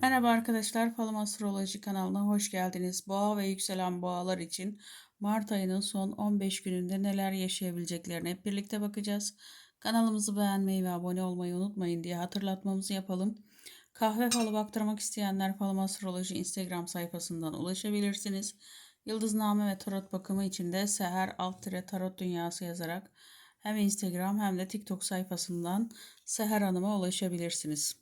Merhaba arkadaşlar, Falım Astroloji kanalına hoş geldiniz. Boğa ve yükselen boğalar için Mart ayının son 15 gününde neler yaşayabileceklerine hep birlikte bakacağız. Kanalımızı beğenmeyi ve abone olmayı unutmayın diye hatırlatmamızı yapalım. Kahve falı baktırmak isteyenler Falım Astroloji Instagram sayfasından ulaşabilirsiniz. Yıldızname ve tarot bakımı için de Seher alt tarot dünyası yazarak hem Instagram hem de TikTok sayfasından Seher Hanım'a ulaşabilirsiniz.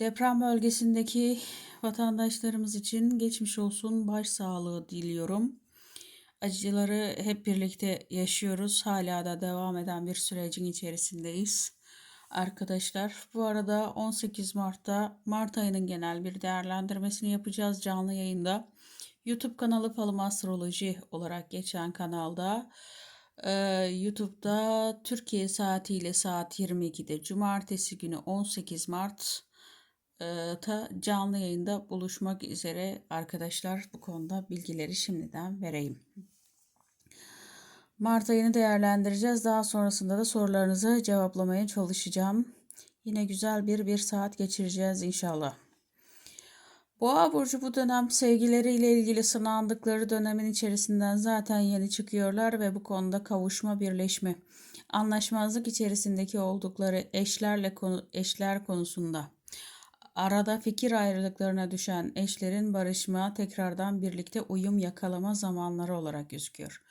Deprem bölgesindeki vatandaşlarımız için geçmiş olsun, baş sağlığı diliyorum. Acıları hep birlikte yaşıyoruz. Hala da devam eden bir sürecin içerisindeyiz. Arkadaşlar bu arada 18 Mart'ta Mart ayının genel bir değerlendirmesini yapacağız canlı yayında. YouTube kanalı Falım Astroloji olarak geçen kanalda ee, YouTube'da Türkiye saatiyle saat 22'de Cumartesi günü 18 Mart ta canlı yayında buluşmak üzere arkadaşlar bu konuda bilgileri şimdiden vereyim. Mart ayını değerlendireceğiz. Daha sonrasında da sorularınızı cevaplamaya çalışacağım. Yine güzel bir bir saat geçireceğiz inşallah. Boğa burcu bu dönem sevgileriyle ilgili sınandıkları dönemin içerisinden zaten yeni çıkıyorlar ve bu konuda kavuşma, birleşme, anlaşmazlık içerisindeki oldukları eşlerle konu, eşler konusunda Arada fikir ayrılıklarına düşen eşlerin barışma, tekrardan birlikte uyum yakalama zamanları olarak gözüküyor.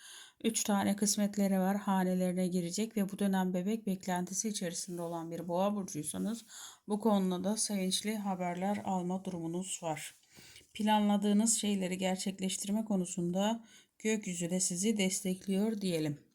Üç tane kısmetleri var hanelerine girecek ve bu dönem bebek beklentisi içerisinde olan bir boğa burcuysanız bu konuda da sevinçli haberler alma durumunuz var. Planladığınız şeyleri gerçekleştirme konusunda gökyüzü de sizi destekliyor diyelim.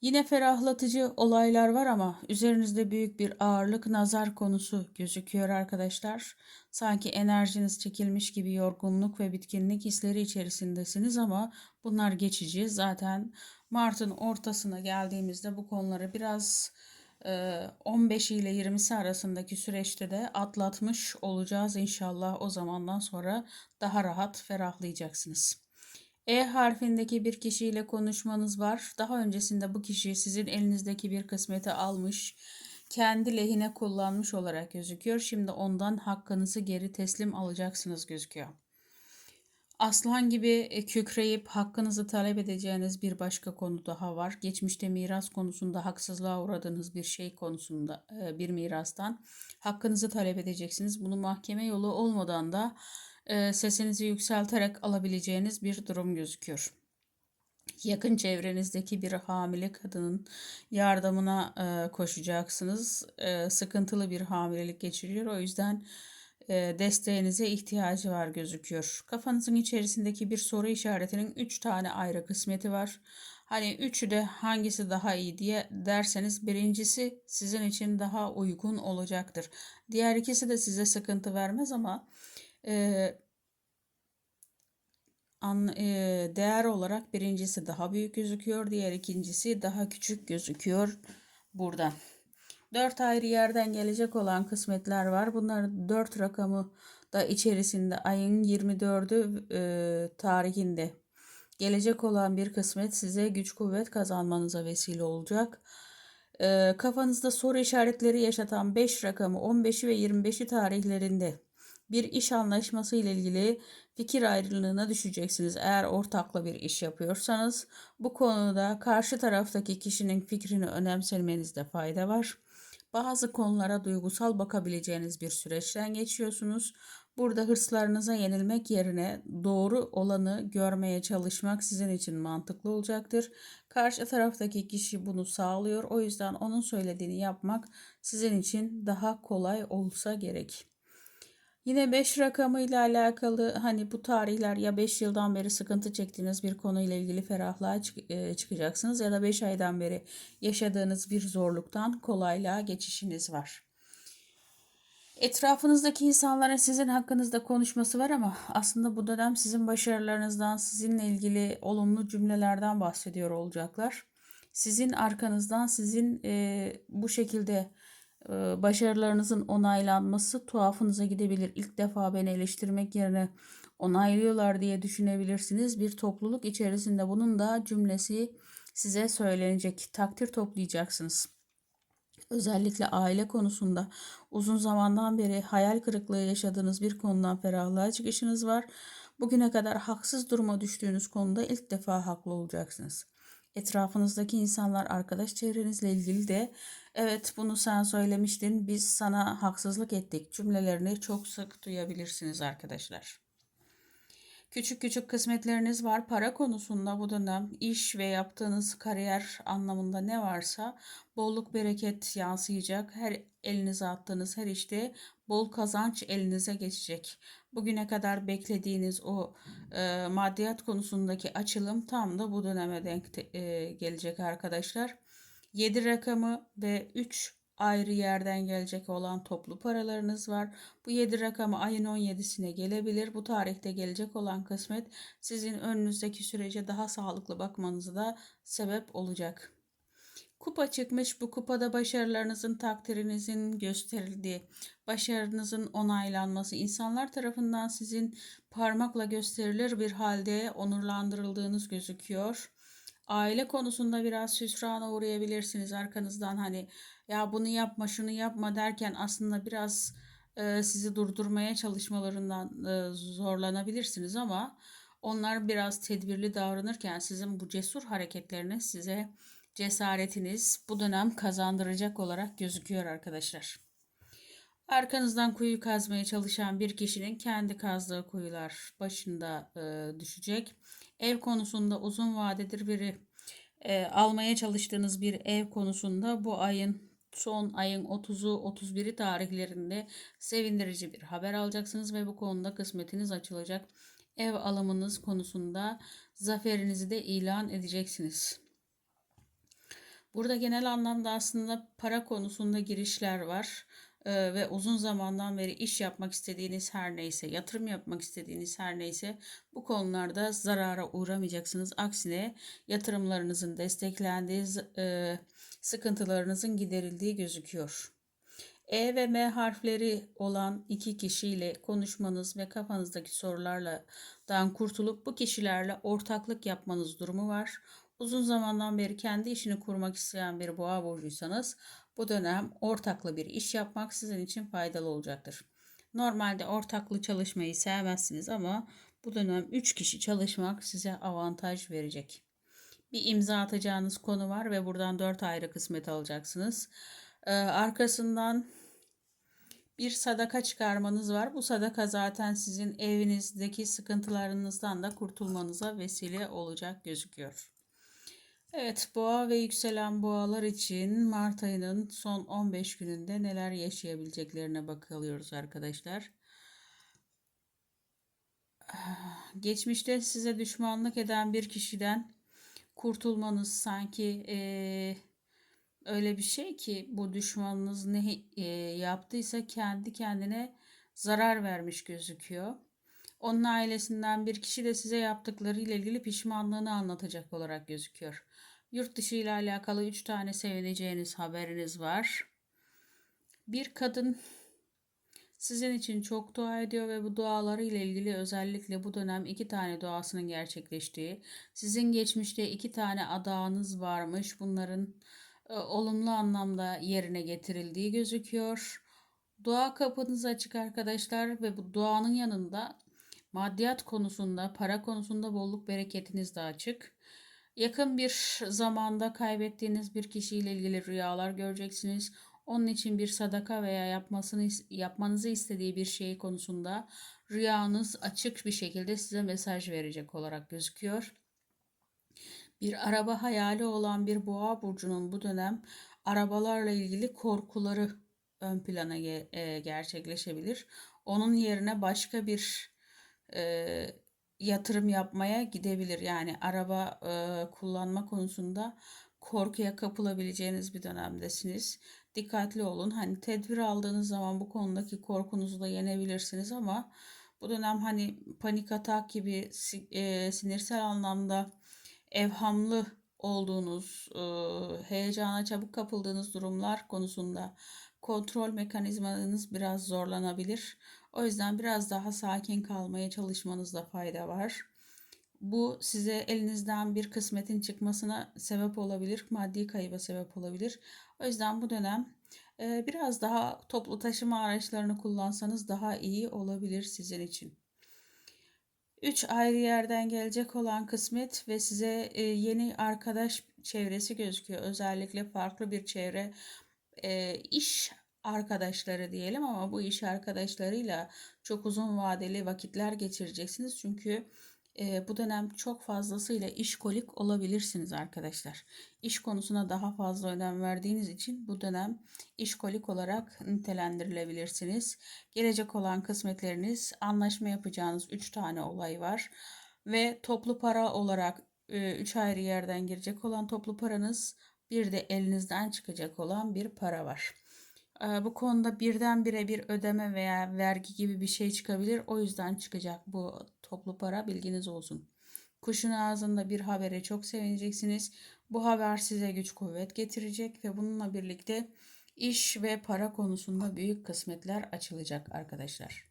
Yine ferahlatıcı olaylar var ama üzerinizde büyük bir ağırlık nazar konusu gözüküyor arkadaşlar. Sanki enerjiniz çekilmiş gibi yorgunluk ve bitkinlik hisleri içerisindesiniz ama bunlar geçici. Zaten Mart'ın ortasına geldiğimizde bu konuları biraz 15 ile 20'si arasındaki süreçte de atlatmış olacağız inşallah. O zamandan sonra daha rahat ferahlayacaksınız. E harfindeki bir kişiyle konuşmanız var. Daha öncesinde bu kişi sizin elinizdeki bir kısmeti almış, kendi lehine kullanmış olarak gözüküyor. Şimdi ondan hakkınızı geri teslim alacaksınız gözüküyor. Aslan gibi e, kükreyip hakkınızı talep edeceğiniz bir başka konu daha var. Geçmişte miras konusunda haksızlığa uğradığınız bir şey konusunda e, bir mirastan hakkınızı talep edeceksiniz. Bunu mahkeme yolu olmadan da e, sesinizi yükselterek alabileceğiniz bir durum gözüküyor. Yakın çevrenizdeki bir hamile kadının yardımına e, koşacaksınız. E, sıkıntılı bir hamilelik geçiriyor. O yüzden e, desteğinize ihtiyacı var gözüküyor. Kafanızın içerisindeki bir soru işaretinin 3 tane ayrı kısmeti var. Hani üçü de hangisi daha iyi diye derseniz birincisi sizin için daha uygun olacaktır. Diğer ikisi de size sıkıntı vermez ama e, an, e, değer olarak birincisi daha büyük gözüküyor. Diğer ikincisi daha küçük gözüküyor burada. Dört ayrı yerden gelecek olan kısmetler var. Bunlar dört rakamı da içerisinde ayın 24'ü e, tarihinde gelecek olan bir kısmet size güç kuvvet kazanmanıza vesile olacak. E, kafanızda soru işaretleri yaşatan 5 rakamı 15'i ve 25'i tarihlerinde bir iş anlaşması ile ilgili fikir ayrılığına düşeceksiniz. Eğer ortakla bir iş yapıyorsanız bu konuda karşı taraftaki kişinin fikrini önemsemenizde fayda var. Bazı konulara duygusal bakabileceğiniz bir süreçten geçiyorsunuz. Burada hırslarınıza yenilmek yerine doğru olanı görmeye çalışmak sizin için mantıklı olacaktır. Karşı taraftaki kişi bunu sağlıyor. O yüzden onun söylediğini yapmak sizin için daha kolay olsa gerek. Yine 5 rakamıyla alakalı hani bu tarihler ya 5 yıldan beri sıkıntı çektiğiniz bir konuyla ilgili ferahlığa çık e, çıkacaksınız ya da 5 aydan beri yaşadığınız bir zorluktan kolaylığa geçişiniz var. Etrafınızdaki insanların sizin hakkınızda konuşması var ama aslında bu dönem sizin başarılarınızdan, sizinle ilgili olumlu cümlelerden bahsediyor olacaklar. Sizin arkanızdan sizin e, bu şekilde başarılarınızın onaylanması tuhafınıza gidebilir. İlk defa beni eleştirmek yerine onaylıyorlar diye düşünebilirsiniz. Bir topluluk içerisinde bunun da cümlesi size söylenecek. Takdir toplayacaksınız. Özellikle aile konusunda uzun zamandan beri hayal kırıklığı yaşadığınız bir konudan ferahlığa çıkışınız var. Bugüne kadar haksız duruma düştüğünüz konuda ilk defa haklı olacaksınız. Etrafınızdaki insanlar, arkadaş çevrenizle ilgili de evet bunu sen söylemiştin, biz sana haksızlık ettik cümlelerini çok sık duyabilirsiniz arkadaşlar. Küçük küçük kısmetleriniz var. Para konusunda bu dönem iş ve yaptığınız kariyer anlamında ne varsa bolluk bereket yansıyacak. Her elinize attığınız her işte bol kazanç elinize geçecek. Bugüne kadar beklediğiniz o e, maddiyat konusundaki açılım tam da bu döneme denk e, gelecek arkadaşlar. 7 rakamı ve 3 ayrı yerden gelecek olan toplu paralarınız var. Bu 7 rakamı ayın 17'sine gelebilir. Bu tarihte gelecek olan kısmet sizin önünüzdeki sürece daha sağlıklı bakmanızı da sebep olacak. Kupa çıkmış. Bu kupada başarılarınızın takdirinizin gösterildiği, başarınızın onaylanması, insanlar tarafından sizin parmakla gösterilir bir halde onurlandırıldığınız gözüküyor. Aile konusunda biraz hüsrana uğrayabilirsiniz arkanızdan hani ya bunu yapma şunu yapma derken aslında biraz e, sizi durdurmaya çalışmalarından e, zorlanabilirsiniz ama onlar biraz tedbirli davranırken sizin bu cesur hareketleriniz size cesaretiniz bu dönem kazandıracak olarak gözüküyor arkadaşlar. Arkanızdan kuyu kazmaya çalışan bir kişinin kendi kazdığı kuyular başında e, düşecek. Ev konusunda uzun vadedir biri e, almaya çalıştığınız bir ev konusunda bu ayın son ayın 30'u 31'i tarihlerinde sevindirici bir haber alacaksınız ve bu konuda kısmetiniz açılacak. Ev alımınız konusunda zaferinizi de ilan edeceksiniz. Burada genel anlamda aslında para konusunda girişler var ee, ve uzun zamandan beri iş yapmak istediğiniz her neyse, yatırım yapmak istediğiniz her neyse bu konularda zarara uğramayacaksınız. Aksine yatırımlarınızın desteklendiği, e, sıkıntılarınızın giderildiği gözüküyor. E ve M harfleri olan iki kişiyle konuşmanız ve kafanızdaki sorularla dan kurtulup bu kişilerle ortaklık yapmanız durumu var. Uzun zamandan beri kendi işini kurmak isteyen bir boğa burcuysanız bu dönem ortaklı bir iş yapmak sizin için faydalı olacaktır. Normalde ortaklı çalışmayı sevmezsiniz ama bu dönem 3 kişi çalışmak size avantaj verecek. Bir imza atacağınız konu var ve buradan 4 ayrı kısmet alacaksınız. Ee, arkasından bir sadaka çıkarmanız var. Bu sadaka zaten sizin evinizdeki sıkıntılarınızdan da kurtulmanıza vesile olacak gözüküyor. Evet, boğa ve yükselen boğalar için Mart ayının son 15 gününde neler yaşayabileceklerine bakıyoruz arkadaşlar. Geçmişte size düşmanlık eden bir kişiden kurtulmanız sanki e, öyle bir şey ki bu düşmanınız ne e, yaptıysa kendi kendine zarar vermiş gözüküyor. Onun ailesinden bir kişi de size yaptıkları ile ilgili pişmanlığını anlatacak olarak gözüküyor. Yurt dışı ile alakalı 3 tane sevineceğiniz haberiniz var. Bir kadın sizin için çok dua ediyor ve bu duaları ile ilgili özellikle bu dönem iki tane duasının gerçekleştiği, sizin geçmişte iki tane adağınız varmış. Bunların e, olumlu anlamda yerine getirildiği gözüküyor. Dua kapınız açık arkadaşlar ve bu duanın yanında maddiyat konusunda, para konusunda bolluk bereketiniz de açık. Yakın bir zamanda kaybettiğiniz bir kişiyle ilgili rüyalar göreceksiniz. Onun için bir sadaka veya yapmasını yapmanızı istediği bir şey konusunda rüyanız açık bir şekilde size mesaj verecek olarak gözüküyor. Bir araba hayali olan bir boğa burcunun bu dönem arabalarla ilgili korkuları ön plana e, gerçekleşebilir. Onun yerine başka bir e, yatırım yapmaya gidebilir. Yani araba e, kullanma konusunda korkuya kapılabileceğiniz bir dönemdesiniz. Dikkatli olun. Hani tedbir aldığınız zaman bu konudaki korkunuzu da yenebilirsiniz ama bu dönem hani panik atak gibi e, sinirsel anlamda evhamlı olduğunuz, e, heyecana çabuk kapıldığınız durumlar konusunda kontrol mekanizmanız biraz zorlanabilir. O yüzden biraz daha sakin kalmaya çalışmanızda fayda var. Bu size elinizden bir kısmetin çıkmasına sebep olabilir, maddi kayıba sebep olabilir. O yüzden bu dönem Ee, biraz daha toplu taşıma araçlarını kullansanız daha iyi olabilir sizin için. Üç ayrı yerden gelecek olan kısmet ve size e, yeni arkadaş çevresi gözüküyor. Özellikle farklı bir çevre e, iş arkadaşları diyelim ama bu iş arkadaşlarıyla çok uzun vadeli vakitler geçireceksiniz. Çünkü e, bu dönem çok fazlasıyla işkolik olabilirsiniz arkadaşlar. İş konusuna daha fazla önem verdiğiniz için bu dönem işkolik olarak nitelendirilebilirsiniz. Gelecek olan kısmetleriniz anlaşma yapacağınız 3 tane olay var. Ve toplu para olarak 3 ayrı yerden girecek olan toplu paranız bir de elinizden çıkacak olan bir para var. Bu konuda birdenbire bir ödeme veya vergi gibi bir şey çıkabilir. O yüzden çıkacak bu toplu para bilginiz olsun. Kuşun ağzında bir habere çok sevineceksiniz. Bu haber size güç kuvvet getirecek ve bununla birlikte iş ve para konusunda büyük kısmetler açılacak arkadaşlar.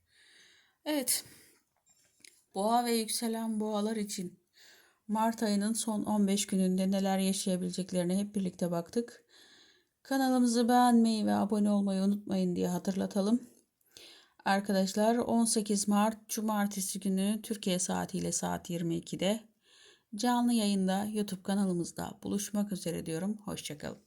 Evet. Boğa ve yükselen boğalar için Mart ayının son 15 gününde neler yaşayabileceklerine hep birlikte baktık. Kanalımızı beğenmeyi ve abone olmayı unutmayın diye hatırlatalım. Arkadaşlar 18 Mart Cumartesi günü Türkiye saatiyle saat 22'de canlı yayında YouTube kanalımızda buluşmak üzere diyorum. Hoşçakalın.